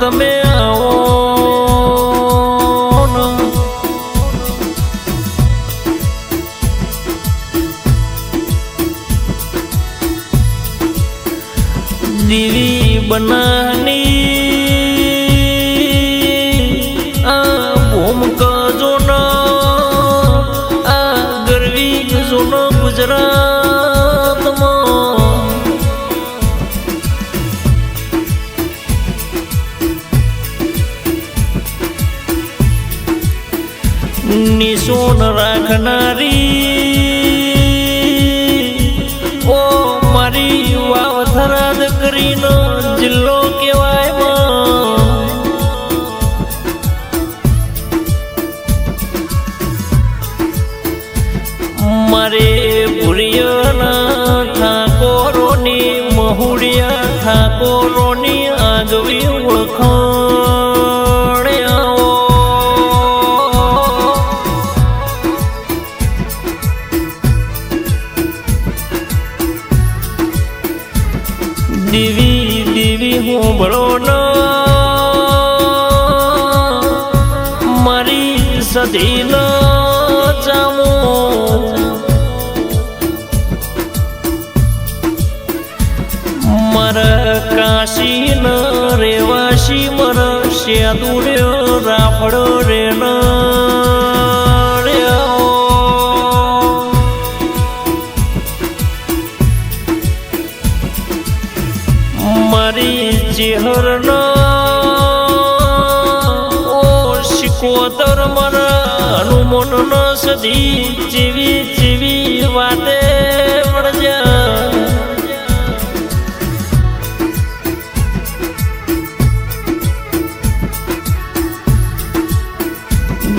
the mill. દેવી દેવી હોંભળો ન. મારી સદી ન જામો. મર કાશી ન રેવાશી મર શ્યાદુ રે, રાફડો રે ન. ની જીવી જીવી વાતે પડજ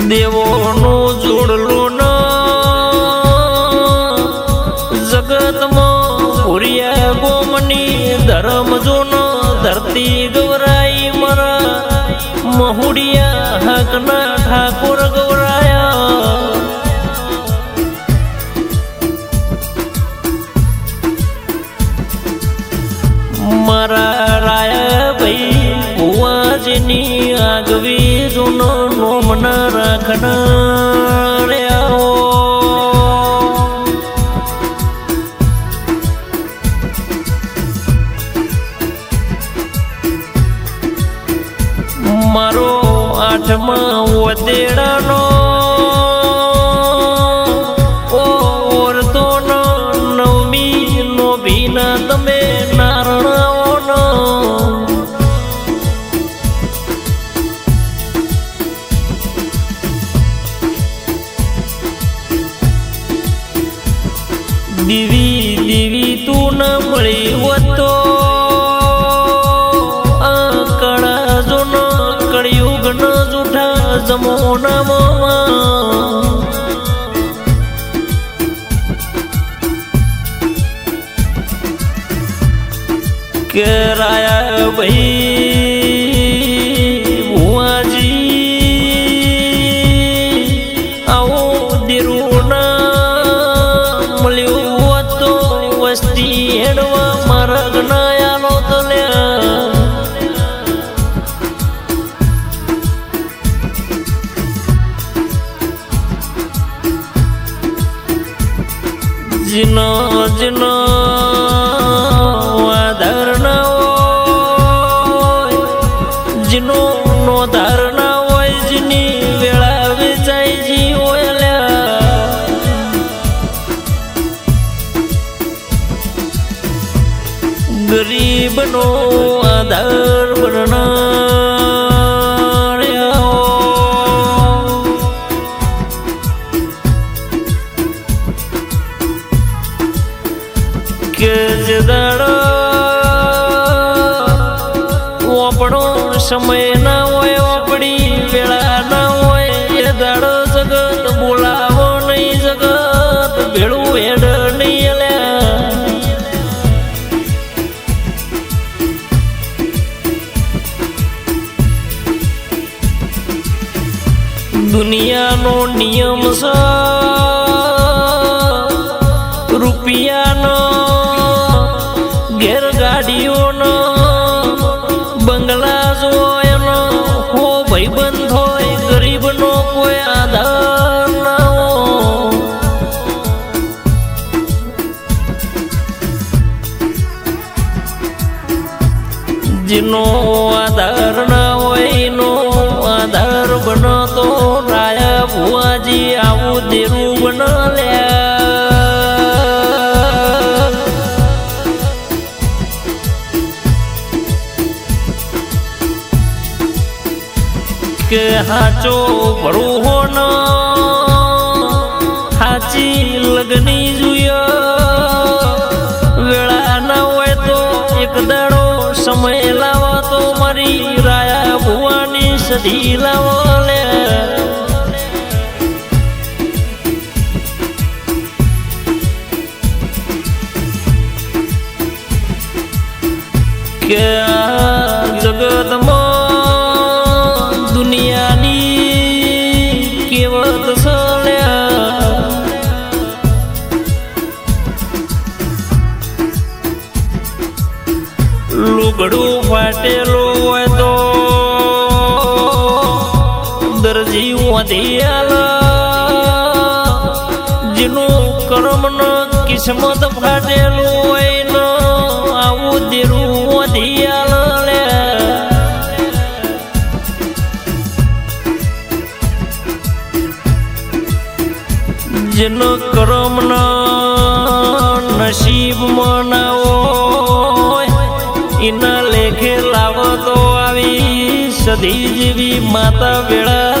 દેવોનું જોડલું ન જગતમાં ભૂરિયા ગોમની ધર્મ જૂનો ધરતી નો નોમ ન રાખનાર આવો મારો આઠમા વદેડાનો জন্য કે જ દાડો ઓપડો સમય ના હોય ઓપડી વેળા ના હોય. એ દાડો જગત બોલાવો નહીં, જગત ભેળું ભેડ નહીં દુનિયાનો નિયમ સ રૂપિયાનો જેનો આધાર ના હોય નો આધાર બનતો રાયા ભુવાજી આવું દેરું બનાવ્યા કે હાચો ભરું સધી લાવો કિસ્મત ફાટેલું હોય ન, આવું દેરું વધી આલ લે. જેન કર્મ નસીબ મનાવો એના લેખે લાવતો આવી સધી જેવી માતા વેળા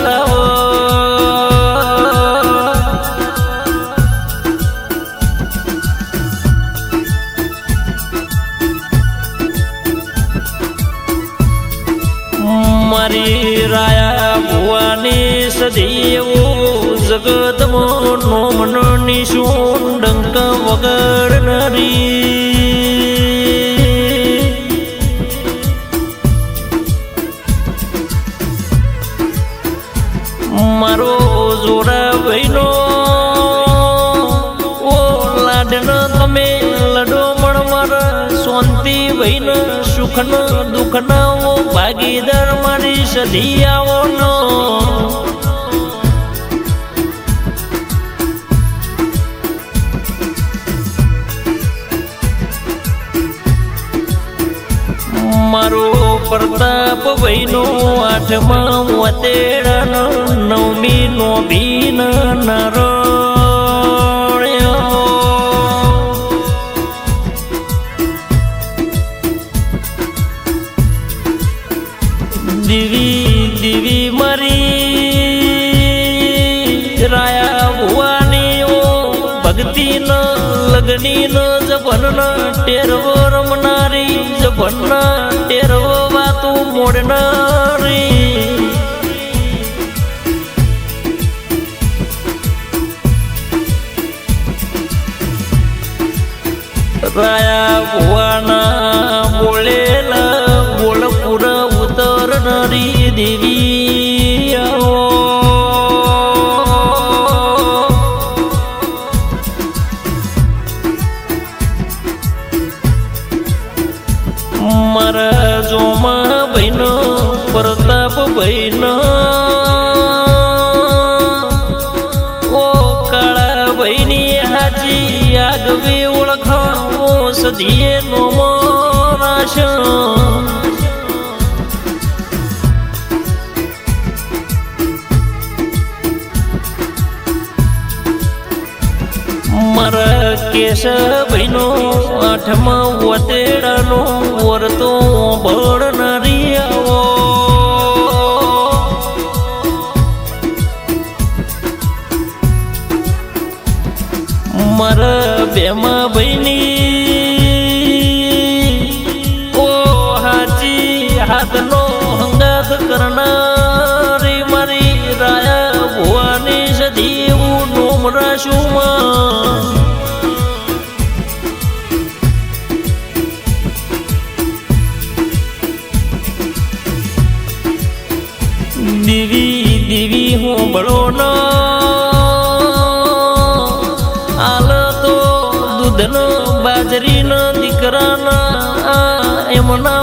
નો મનની શું ડંક વગડનારી મારો જોરા ભાઈનો ઓ લાડનો તમે લડો મળવર શાંતિ ભાઈનો સુખનો, દુઃખનો ભાગીદાર મારી સધી આવો પ્રતાપ વૈનો આઠમા વતેડાનો નવમી નો નરણ્યો દિવી દિવી મારી રાયા ભુવાની ઓ ભક્તિ ન લગની ન જપન ન ટેરવો રમનારી જપન મોડનારી રાયા ભુવાના બોલેલા સદીએ નો રાશ મારા કેશ ભાઈનો આઠમા વતેડાનો વરતો બળનારી માં દીવી દીવી હું બળો દૂધનો બાજરીનો દીકરાના એમના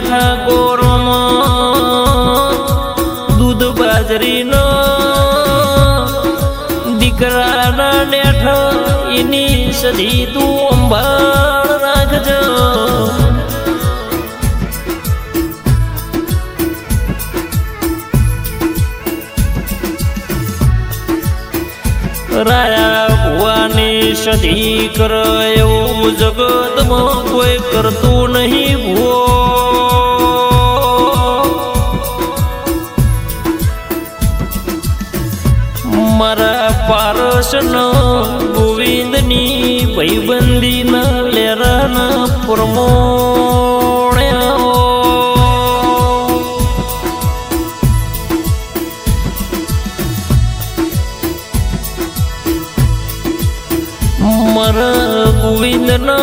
ઠાકોરમાં દૂધ બાજરીનો, દીકરાના નેઠ એની સધી તું અંબાળ રાખજો. રાયા ભુવાની સધી કર એવું જગતમાં કોઈ કરતું નહીં ભુવો ગોવિંદની ભાઈબંધીના લેરાના પ્રમો મર ગોવિંદના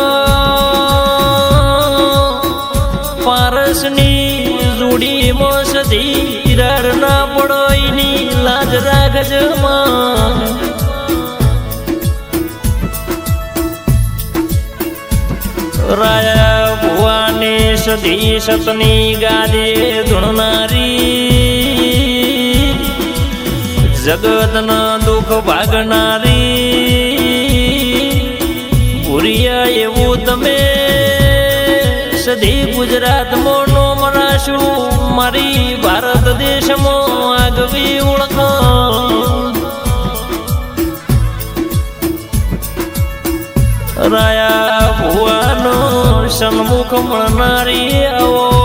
પારસની જોડીમાં સધી તિરાડ પડોયની લાજ રાખજ રાયા ભુવાની સધી સતની ગાદે ધૂણનારી. જગતના દુઃખ ભાગનારી. ભૂરિયા એવું તમે. સધી ગુજરાતમાં નો મરાશું મારી ભારત દેશમાં આગવી ઓળખ. રાયા ભુવાનો સન્મુખ મળનારી આવો.